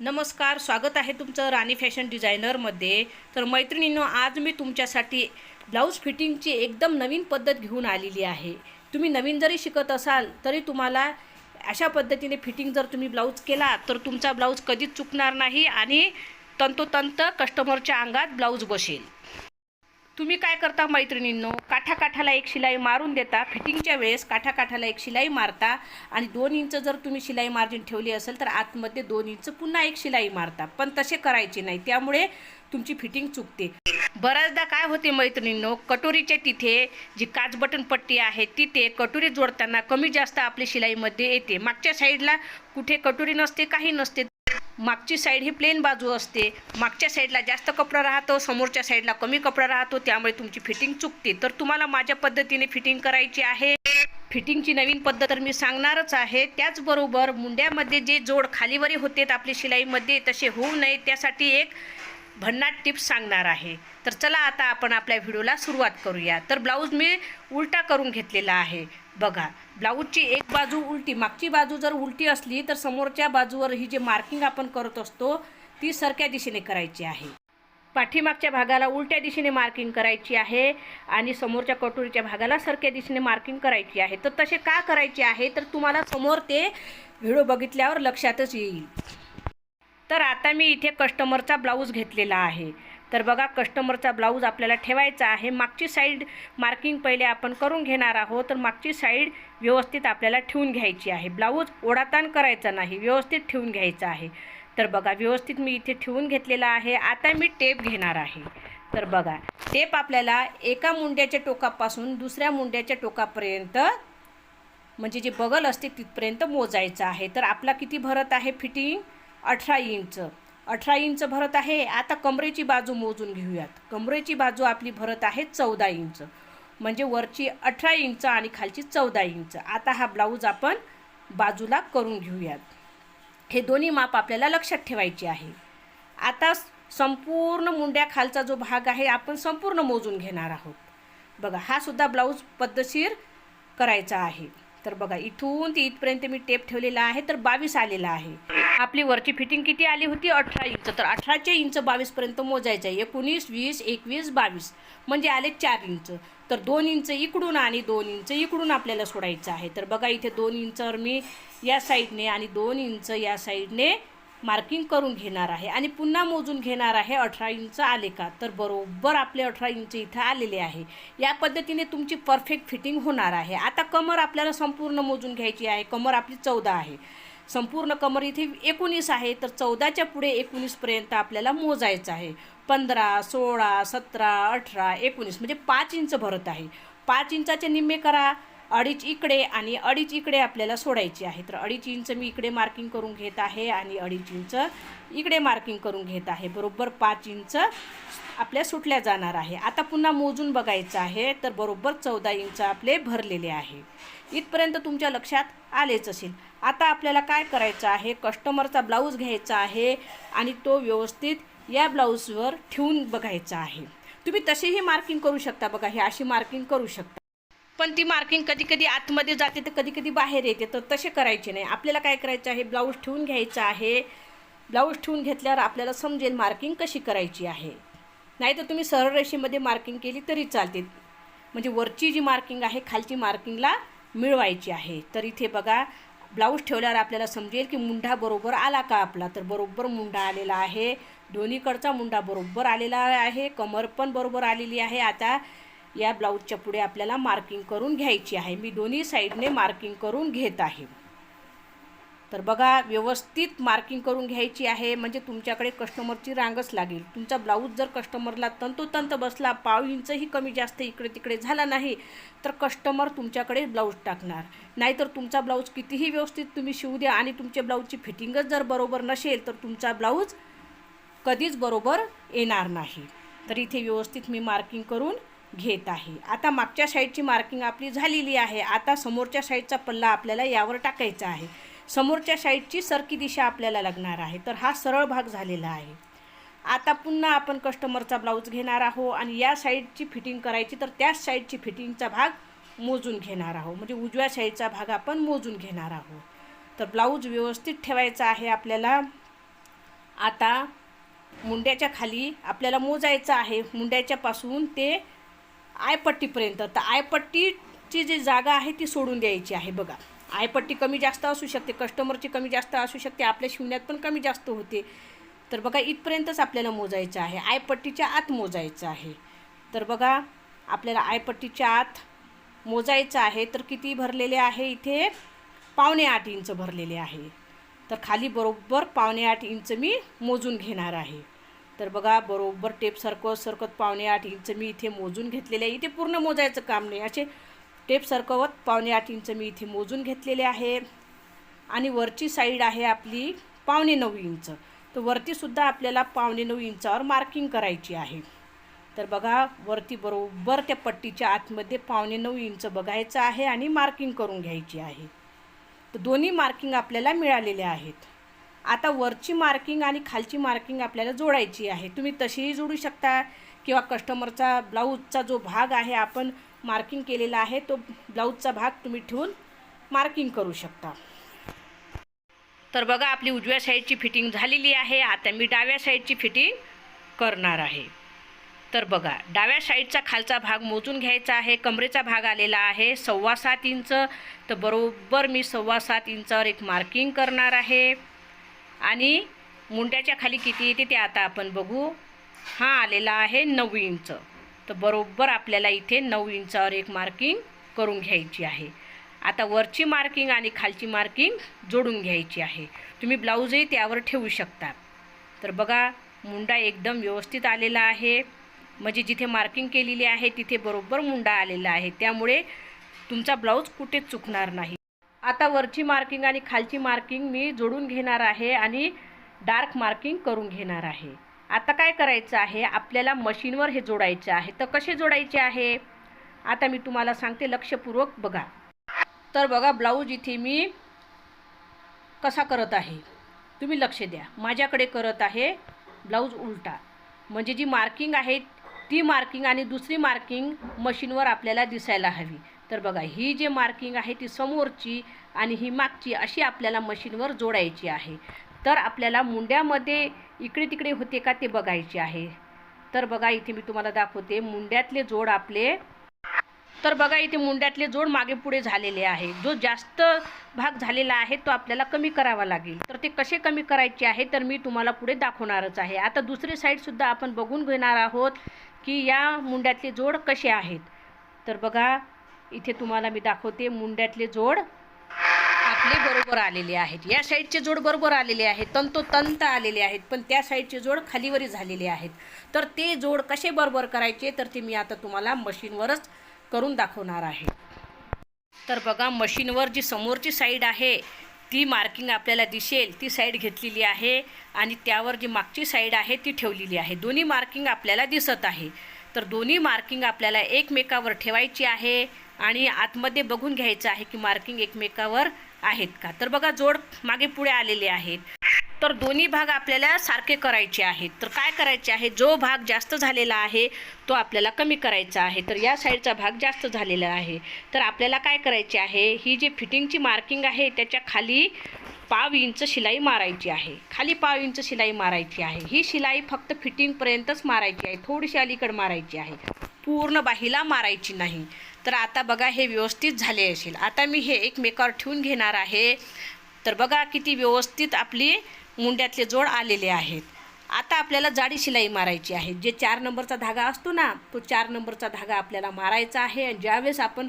नमस्कार स्वागत आहे तुमचं राणी फॅशन डिझायनरमध्ये. तर मैत्रिणींनो आज मी तुमच्यासाठी ब्लाऊज फिटिंगची एकदम नवीन पद्धत घेऊन आलेली आहे. तुम्ही नवीन जरी शिकत असाल तरी तुम्हाला अशा पद्धतीने फिटिंग जर तुम्ही ब्लाऊज केला तर तुमचा ब्लाऊज कधीच चुकणार नाही आणि तंतोतंत कस्टमरच्या अंगात ब्लाऊज बसेल. तुम्ही काय करता मैत्रिणींनो? काठाकाठाला एक शिलाई मारून देता. फिटिंगच्या वेळेस काठाकाठाला एक शिलाई मारता. आणि दोन इंच जर तुम्ही शिलाई मार्जिन ठेवली असेल तर आतमध्ये दोन इंच पुन्हा एक शिलाई मारता. पण तसे करायचे नाही. त्यामुळे तुमची फिटिंग चुकते. बऱ्याचदा काय होते मैत्रिणींनो कटोरीच्या तिथे जी काच बटन पट्टी आहे तिथे कटोरी जोडताना कमी जास्त आपली शिलाईमध्ये येते. मागच्या साईडला कुठे कटोरी नसते काही नसते मागची साईड ही प्लेन बाजू असते. मागच्या साईडला जास्त कपडा राहतो समोरच्या साईडला कमी कपडा राहतो त्यामुळे तुमची फिटिंग चुकते. तर तुम्हाला माझ्या पद्धतीने फिटिंग करायची आहे. फिटिंगची नवीन पद्धत तर मी सांगणारच आहे. त्याचबरोबर मुंड्यामध्ये जे जोड खालीवरी होते आपली शिलाईमध्ये तसे होऊ नये. त्यासाठी एक भन्नाट टिप्स सांगणार आहे. तर चला आता आपण आपल्या व्हिडिओला सुरुवात करूया. तर ब्लाऊज मी उलटा करून घेतलेला आहे. बघा. ब्लाऊजची एक बाजू उलटी मागची बाजू जर उलटी असली तर समोरच्या बाजूवर ही जे मार्किंग आपण करत असतो ती सरक्या दिशेने करायची आहे. पाठीमागच्या भागाला उलट्या दिशेने मार्किंग करायची आहे आणि समोरच्या कटोरीच्या भागाला सरक्या दिशेने मार्किंग करायची आहे. तर तसे का करायचे आहे? तर तुम्हाला समोर ते व्हिडिओ बघितल्यावर लक्षातच येईल. तर आता मी इथे कस्टमरचा ब्लाऊज घेतलेला आहे. तर बघा कस्टमरचा ब्लाऊज आपल्याला ठेवायचा आहे. मागची साईड मार्किंग पहिले आपण करून घेणार आहोत. तर मागची साईड व्यवस्थित आपल्याला ठेवून घ्यायची आहे. ब्लाऊज ओढाताण करायचा नाही व्यवस्थित ठेवून घ्यायचा आहे. तर बघा व्यवस्थित मी इथे ठेवून घेतलेला आहे. आता मी टेप घेणार आहे. तर बघा टेप आपल्याला एका मुंड्याच्या टोकापासून दुसऱ्या मुंड्याच्या टोकापर्यंत म्हणजे जे बगल असते तिथपर्यंत मोजायचं आहे. तर आपला किती भरत आहे? फिटिंग अठरा इंच अठरा इंच भरत आहे. आता कमरेची बाजू मोजून घेऊयात. कमरेची बाजू आपली भरत आहे चौदा इंच. म्हणजे वरची अठरा इंच आणि खालची चौदा इंच. आता हा ब्लाऊज आपण बाजूला करून घेऊयात. हे दोन्ही माप आपल्याला लक्षात ठेवायचे आहे. आता संपूर्ण मुंड्या खालचा जो भाग आहे आपण संपूर्ण मोजून घेणार आहोत. बघा हा सुद्धा ब्लाऊज पद्धतशीर करायचा आहे. तर बघा इथून ते इथपर्यंत मी टेप ठेवलेला आहे तर बावीस आलेला आहे. आपली वरची फिटिंग किती आली होती? अठरा इंच. तर अठराचे इंच बावीसपर्यंत मोजायचं आहे. एकोणीस वीस एकवीस बावीस. म्हणजे आले चार इंच. तर दोन इंच इकडून आणि दोन इंच इकडून आपल्याला सोडायचं आहे. तर बघा इथे दोन इंचवर मी या साईडने आणि दोन इंच या साईडने मार्किंग करून घेणार आहे आणि पुन्हा मोजून घेणार आहे अठरा इंच आले का तर बरोबर आपले अठरा इंच इथं आलेले आहे. या पद्धतीने तुमची परफेक्ट फिटिंग होणार आहे. आता कमर आपल्याला संपूर्ण मोजून घ्यायची आहे. कमर आपली चौदा आहे. संपूर्ण कमर इथे एकोणीस आहे. तर चौदाच्या पुढे एकोणीसपर्यंत आपल्याला मोजायचं आहे. पंधरा सोळा सतरा अठरा एकोणीस म्हणजे पाच इंच भरत आहे. पाच इंचाचे निम्मे करा. अडीच इकडे आणि अडीच इकडे आपल्याला सोडायची आहे. तर अडीच इंच मी इकडे मार्किंग करून घेत आहे आणि अडीच इंच इकडे मार्किंग करून घेत आहे. बरोबर पाच इंच आपल्या सुटल्या जाणार आहे. आता पुन्हा मोजून बघायचं आहे तर बरोबर चौदा इंच आपले भरलेले आहे. इथपर्यंत तुमच्या लक्षात आलेच असेल. आता आपल्याला काय करायचं आहे? कस्टमरचा ब्लाऊज घ्यायचा आहे आणि तो व्यवस्थित या ब्लाऊजवर ठेवून बघायचा आहे. तुम्ही तसेही मार्किंग करू शकता बघा. हे अशी मार्किंग करू शकता. पण ती मार्किंग कधी कधी आतमध्ये जाते तर कधी कधी बाहेर येते. तर तसे करायचे नाही. आपल्याला काय करायचं आहे? ब्लाऊज ठेवून घ्यायचं आहे. ब्लाऊज ठेवून घेतल्यावर आपल्याला समजेल मार्किंग कशी करायची आहे. नाही तर तुम्ही सरळ रेषेमध्ये मार्किंग केली तरी चालते म्हणजे वरची जी मार्किंग आहे खालची मार्किंगला मिळवायची आहे. तर इथे बघा ब्लाऊज ठेवल्यावर आपल्याला समजेल की मुंढा बरोबर आला का आपला? तर बरोबर मुंढा आलेला आहे. दोन्हीकडचा मुंडा बरोबर आलेला आहे. कमर पण बरोबर आलेली आहे. आता या ब्लाऊजच्या पुढे आपल्याला मार्किंग करून घ्यायची आहे. मी दोन्ही साईडने मार्किंग करून घेत आहे. तर बघा व्यवस्थित मार्किंग करून घ्यायची आहे. म्हणजे तुमच्याकडे कस्टमरची रांगच लागेल. तुमचा ब्लाऊज जर कस्टमरला तंतोतंत बसला पाव इंचही कमी जास्त इकडे तिकडे झाला नाही तर कस्टमर तुमच्याकडे ब्लाऊज टाकणार. नाहीतर तुमचा ब्लाऊज कितीही व्यवस्थित तुम्ही शिवू द्या आणि तुमच्या ब्लाऊजची फिटिंगच जर बरोबर नसेल तर तुमचा ब्लाऊज कधीच बरोबर येणार नाही. तर इथे व्यवस्थित मी मार्किंग करून घेत आहे. आता मागच्या साईडची मार्किंग आपली झालेली आहे. आता समोरच्या साईडचा पल्ला आपल्याला यावर टाकायचा आहे. समोरच्या साईडची सरकी दिशा आपल्याला लागणार आहे. तर हा सरळ भाग झालेला आहे. आता पुन्हा आपण कस्टमरचा ब्लाऊज घेणार आहोत आणि या साईडची फिटिंग करायची तर त्याच साईडची फिटिंगचा भाग मोजून घेणार आहोत. म्हणजे उजव्या साईडचा भाग आपण मोजून घेणार आहोत. तर ब्लाऊज व्यवस्थित ठेवायचा आहे आपल्याला. आता मुंड्याच्या खाली आपल्याला मोजायचं आहे. मुंड्याच्यापासून ते आयपट्टीपर्यंत. तर आयपट्टीची जी जागा आहे ती सोडून द्यायची आहे. बघा आयपट्टी कमी जास्त असू शकते कस्टमरची कमी जास्त असू शकते आपल्या शिवण्यात पण कमी जास्त होते. तर बघा इथपर्यंतच आपल्याला मोजायचं आहे. आयपट्टीच्या आत मोजायचं आहे. तर बघा आपल्याला आयपट्टीच्या आत मोजायचं आहे. तर किती भरलेले आहे? इथे पावणे आठ इंच भरलेले आहे. तर खाली बरोबर पावणे आठ इंच मी मोजून घेणार आहे. तर बघा बरोबर टेप सरकवत सरकत पावणे आठ इंच मी इथे मोजून घेतलेले आहे. इथे पूर्ण मोजायचं काम नाही. असे टेप सरकवत पावणे आठ इंच मी इथे मोजून घेतलेले आहे. आणि वरची साईड आहे आपली पावणे नऊ इंच तर वरतीसुद्धा आपल्याला पावणे नऊ इंचावर मार्किंग करायची आहे. तर बघा वरती बरोबर त्या पट्टीच्या आतमध्ये पावणे नऊ इंच बघायचं आहे आणि मार्किंग करून घ्यायची आहे. तर दोन्ही मार्किंग आपल्याला मिळालेले आहेत. आता वरची मार्किंग आणि खालची मार्किंग आपल्याला जोडायची आहे. तुम्ही तशीही जोडू शकता किंवा कस्टमरचा ब्लाऊजचा जो भाग आहे आपण मार्किंग केलेला आहे तो ब्लाऊजचा भाग तुम्ही ठेवून मार्किंग करू शकता. तर बघा आपली उजव्या साईडची फिटिंग झालेली आहे. आता मी डाव्या साईडची फिटिंग करणार आहे. तर बघा डाव्या साईडचा खालचा भाग मोजून घ्यायचा आहे. कमरेचा भाग आलेला आहे सव्वा सात इंच. तर बरोबर मी सव्वा सात इंचावर एक मार्किंग करणार आहे. आणि मुंड्याच्या खाली किती येते ते आता आपण बघू. हा आलेला आहे नऊ इंच. तर बरोबर आपल्याला इथे नऊ इंचावर एक मार्किंग करून घ्यायची आहे. आता वरची मार्किंग आणि खालची मार्किंग जोडून घ्यायची आहे. तुम्ही ब्लाऊजही त्यावर ठेवू शकता. तर बघा मुंडा एकदम व्यवस्थित आलेला आहे. म्हणजे जिथे मार्किंग केलेली आहे तिथे बरोबर मुंडा आलेला आहे. त्यामुळे तुमचा ब्लाऊज कुठेच चुकणार नाही. आता वरची मार्किंग आणि खालची मार्किंग मी जोडून घेणार आहे आणि डार्क मार्किंग करून घेणार आहे. आता काय करायचं आहे? आपल्याला मशीनवर हे जोडायचे आहे. तर कसे जोडायचे आहे? आता मी तुम्हाला सांगते लक्षपूर्वक बघा. तर बघा ब्लाऊज इथे मी कसा करत आहे? तुम्ही लक्ष द्या. माझ्याकडे करत आहे ब्लाऊज उलटा. म्हणजे जी मार्किंग आहे ती मार्किंग आणि दुसरी मार्किंग मशीनवर आपल्याला दिसायला हवी. तर बघा ही जी मार्किंग आहे ती समोरची आणि ही मागची अशी आपल्याला मशीनवर जोडायची आहे. तर आपल्याला मुंड्यामध्ये इकडे तिकडे होते का ते बघायचे आहे. तर बघा इथे मी तुम्हाला दाखवते मुंड्यातले जोड आपले. तर बघा इथे मुंड्यातले जोड मागे पुढे झालेले आहे. जो जास्त भाग झालेला आहे तो आपल्याला कमी करावा लागेल. तर ते कसे कमी करायचे आहे तर मी तुम्हाला पुढे दाखवणारच आहे. आता दुसरी साईडसुद्धा आपण बघून घेणार आहोत की या मुंड्यातले जोड कसे आहेत. तर बघा इथे तुम्हाला मी दाखवते मुंड्यातले जोड आपले बरोबर आलेले आहेत. या साईडचे जोड बरोबर आलेले आहेत. तंतोतंत आलेले आहेत. पण त्या साईडचे जोड खालीवरी झालेले आहेत. तर ते जोड कसे बरोबर करायचे तर ते मी आता तुम्हाला मशीनवरच करून दाखवणार आहे. तर बघा मशीनवर जी समोरची साईड आहे ती मार्किंग आपल्याला दिसेल. ती साईड घेतलेली आहे आणि त्यावर जी मागची साईड आहे ती ठेवलेली आहे. दोन्ही मार्किंग आपल्याला दिसत आहे. तर दोन्ही मार्किंग आपल्याला एकमेकावर ठेवायची आहे. आणि आतमध्ये बघून घ्यायचं आहे की मार्किंग एकमेकावर आहेत का. तर बघा जोड मागे पुढे आलेले आहेत. तर दोन्ही भाग आपल्याला सारखे करायचे आहेत. तर काय करायचे आहे? जो भाग जास्त झालेला आहे तो आपल्याला कमी करायचा आहे. तर या साईडचा भाग जास्त झालेला आहे. तर आपल्याला काय करायचे आहे? ही जी फिटिंगची मार्किंग आहे त्याच्याखाली पाव इंच शिलाई मारायची आहे. खाली पाव इंच शिलाई मारायची आहे. ही शिलाई फक्त फिटिंगपर्यंतच मारायची आहे. थोडीशी अलीकडे मारायची आहे. पूर्ण बाहीला मारायची नाही. तर आता बघा हे व्यवस्थित झाले असेल. आता मी हे एकमेकावर ठेवून घेणार आहे. तर बघा किती व्यवस्थित आपली मुंड्यातले जोड आलेले आहेत. आता आपल्याला जाडी शिलाई मारायची आहे. जे चार नंबरचा धागा असतो ना तो चार नंबरचा धागा आपल्याला मारायचा आहे. आणि ज्यावेळेस आपण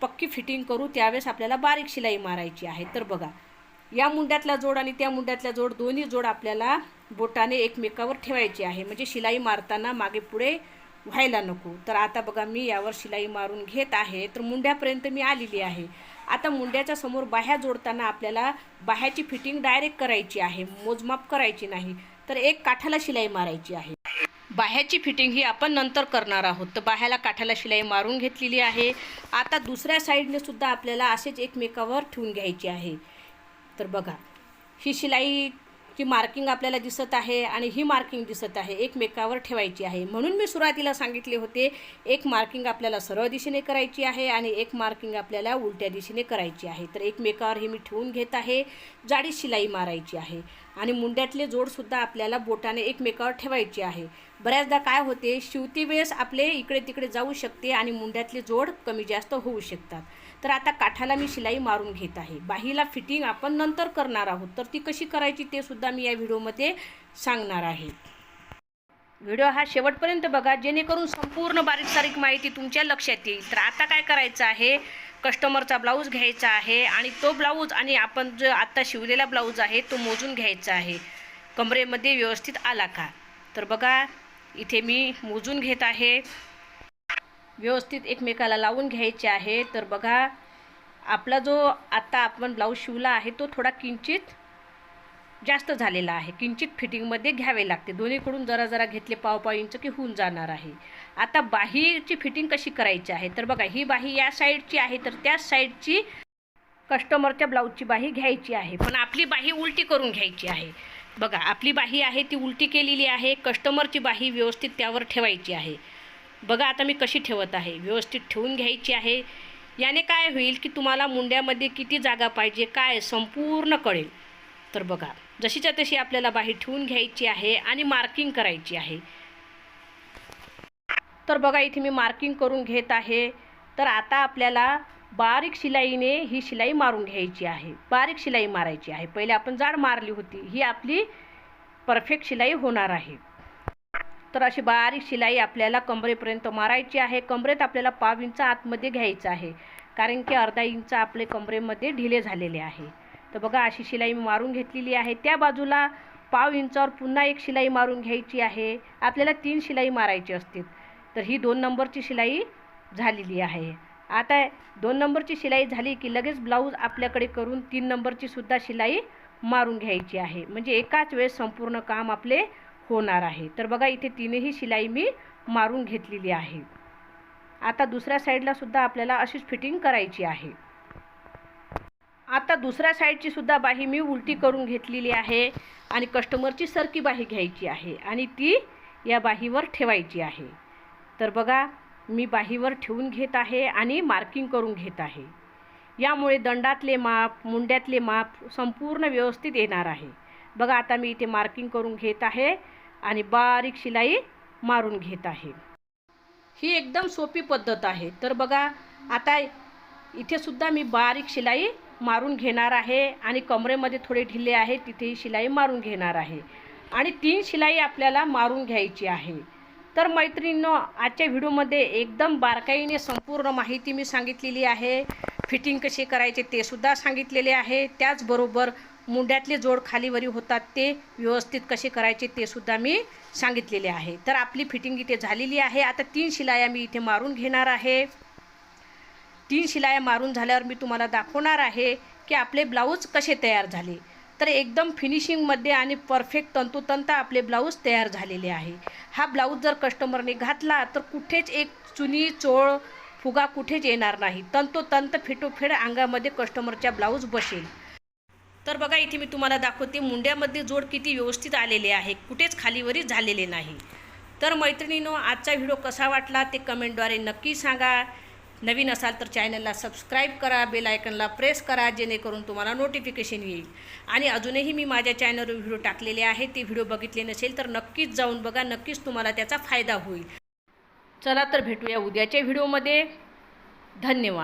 पक्की फिटिंग करू त्यावेळेस आपल्याला बारीक शिलाई मारायची आहे. तर बघा या मुंड्यातला जोड आणि त्या मुंड्यातला जोड दोन्ही जोड आपल्याला बोटाने एकमेकावर ठेवायचे आहे. म्हणजे शिलाई मारताना मागे पुढे व्हायला नको. तर आता बघा मी यावर शिलाई मारून घेत आहे. तर मुंड्यापर्यंत मी आलेली आहे. आता मुंड्याच्या समोर बाह्या जोडताना आपल्याला बाह्याची फिटिंग डायरेक्ट करायची आहे. मोजमाप करायची नाही. तर एक काठाला शिलाई मारायची आहे. बाह्याची फिटिंग ही आपण नंतर करणार आहोत. तर बाह्याला काठाला शिलाई मारून घेतलेली आहे. आता दुसऱ्या साईडने सुद्धा आपल्याला असेच एकमेकावर ठेवून घ्यायची आहे. तर बघा ही शिलाईची मार्किंग आपल्याला दिसत आहे आणि ही मार्किंग दिसत आहे एकमेकावर ठेवायची आहे. म्हणून मी सुरुवातीला सांगितले होते एक मार्किंग आपल्याला सरळ दिशेने करायची आहे आणि एक मार्किंग आपल्याला उलट्या दिशेने करायची आहे. तर एकमेकावर हे मी ठेवून घेत आहे जाडी शिलाई मारायची आहे. आणि मुंड्यातले जोडसुद्धा आपल्याला बोटाने एकमेकावर ठेवायची आहे. बऱ्याचदा काय होते शिवती वेळेस आपले इकडे तिकडे जाऊ शकते आणि मुंड्यातले जोड कमी जास्त होऊ शकतात. तर आता काठाला मी शिलाई मारून घेत आहे. बाहीला फिटिंग आपण नंतर करणार आहोत. तर ती कशी करायची ते सुद्धा मी या व्हिडिओमध्ये सांगणार आहे. व्हिडिओ हा शेवटपर्यंत बघा. जेणेकरून संपूर्ण बारीक सारीक माहिती तुमच्या लक्षात येईल. तर आता काय करायचं आहे? कस्टमरचा ब्लाऊज घ्यायचा आहे आणि तो ब्लाऊज आणि आपण जो आत्ता शिवलेला ब्लाऊज आहे तो मोजून घ्यायचा आहे. कमरेमध्ये व्यवस्थित आला का? तर बघा इथे मी मोजून घेत आहे. व्यवस्थित एकमेकाला लावून घ्यायचे आहे. तर बघा आपला जो आत्ता आपण ब्लाऊज शिवला आहे तो थोडा किंचित जास्त झालेला आहे. किंचित फिटिंगमध्ये घ्यावे लागते. दोन्हीकडून जरा जरा घेतले पाव पाव इंच की होऊन जाणार आहे. आता बाहीची फिटिंग कशी करायची आहे? तर बघा ही बाही या साईडची आहे तर त्या साईडची कस्टमरच्या ब्लाऊजची बाही घ्यायची आहे. पण आपली बाही उलटी करून घ्यायची आहे. बघा आपली बाही आहे ती उलटी केलेली आहे. कस्टमरची बाही व्यवस्थित त्यावर ठेवायची आहे. बघा आता मी कशी ठेवत आहे. व्यवस्थित ठेवून घ्यायची आहे. याने काय होईल की तुम्हाला मुंड्यामध्ये किती जागा पाहिजे काय संपूर्ण कळेल. तर बघा जशीच्या तशी आपल्याला बाहेर ठेवून घ्यायची आहे आणि मार्किंग करायची आहे. तर बघा इथे मी मार्किंग करून घेत आहे. तर आता आपल्याला बारीक शिलाईने ही शिलाई मारून घ्यायची आहे. बारीक शिलाई मारायची आहे. पहिले आपण जाड मारली होती. ही आपली परफेक्ट शिलाई होणार आहे. तर अशी बारीक शिलाई आपल्याला कमरेपर्यंत मारायची आहे. कमरेत आपल्याला पाव इंच आतमध्ये घ्यायचं आहे. कारण की अर्धा इंच आपले कमरेमध्ये ढिले झालेले आहे. तर बघा अशी शिलाई मी मारून घेतलेली आहे. त्या बाजूला पाव इंचावर पुन्हा एक शिलाई मारून घ्यायची आहे. आपल्याला तीन शिलाई मारायची असते तर ही दोन नंबरची शिलाई झालेली आहे. आता दोन नंबरची शिलाई झाली की लगेच ब्लाऊज आपल्याकडे करून तीन नंबरचीसुद्धा शिलाई मारून घ्यायची आहे. म्हणजे एकाच वेळेस संपूर्ण काम आपले होणार आहे. तर बघा इथे तीनही शिलाई मी मारून घेतलेली आहे. आता दुसऱ्या साईडला सुद्धा आपल्याला अशीच फिटिंग करायची आहे. आता दुसऱ्या साईडची सुद्धा बाही मी उलटी करून घेतलेली आहे आणि कस्टमरची सरकी बाही घ्यायची आहे आणि ती या बाहीवर ठेवायची आहे. तर बघा मी बाहीवर ठेवून घेत आहे आणि मार्किंग करून घेत आहे. यामुळे दंडातले माप मुंड्यातले माप संपूर्ण व्यवस्थित येणार आहे. बघा आता मी इथे मार्किंग करून घेत आहे. आणि बारीक शिलाई मारून घेत आहे. ही एकदम सोपी पद्धत आहे. तर बघा आता इथे सुद्धा मी बारीक शिलाई मारून घेणार आहे आणि कमरेमध्ये थोडे ढिले आहे तिथेही शिलाई मारून घेणार आहे. आणि तीन शिलाई आपल्याला मारून घ्यायची आहे. तर मैत्रिणींनो आजच्या व्हिडिओमध्ये एकदम बारकाईने संपूर्ण माहिती मी सांगितलेली आहे. फिटिंग कशी करायचे ते सुद्धा सांगितलेले आहे. त्याचबरोबर मुंड्यातले जोड खालीवरी होतात ते व्यवस्थित कसे करायचे ते सुद्धा मी सांगितलेले आहे. तर आपली फिटिंग इथे झालेली आहे. आता तीन शिलाया मी इथे मारून घेणार आहे. तीन शिलाया मारून झाल्यावर मी तुम्हाला दाखवणार आहे की आपले ब्लाऊज कसे तयार झाले. तर एकदम फिनिशिंगमध्ये आणि परफेक्ट तंतोतंत आपले ब्लाऊज तयार झालेले आहे. हा ब्लाऊज जर कस्टमरने घातला तर कुठेच एक चुनी चोळ फुगा कुठेच येणार नाही. तंतोतंत फिटोफिट अंगामध्ये कस्टमरच्या ब्लाऊज बसेल. तर बघा इथे मी तुम्हाला दाखवते मुंड्यामध्ये जोड किती व्यवस्थित आलेले आहे. कुठेच खालीवरी झालेले नाही. तर मैत्रिणीनो आजचा व्हिडिओ कसा वाटला ते कमेंटद्वारे नक्की सांगा. नवीन असाल तर चॅनलला सबस्क्राईब करा बेल आयकनला प्रेस करा जेणेकरून तुम्हाला नोटिफिकेशन येईल. आणि अजूनही मी माझ्या चॅनलवर व्हिडिओ टाकलेले आहे ते व्हिडिओ बघितले नसेल तर नक्कीच जाऊन बघा नक्कीच तुम्हाला त्याचा फायदा होईल. चला तर भेटूया उद्याच्या व्हिडिओमध्ये. धन्यवाद.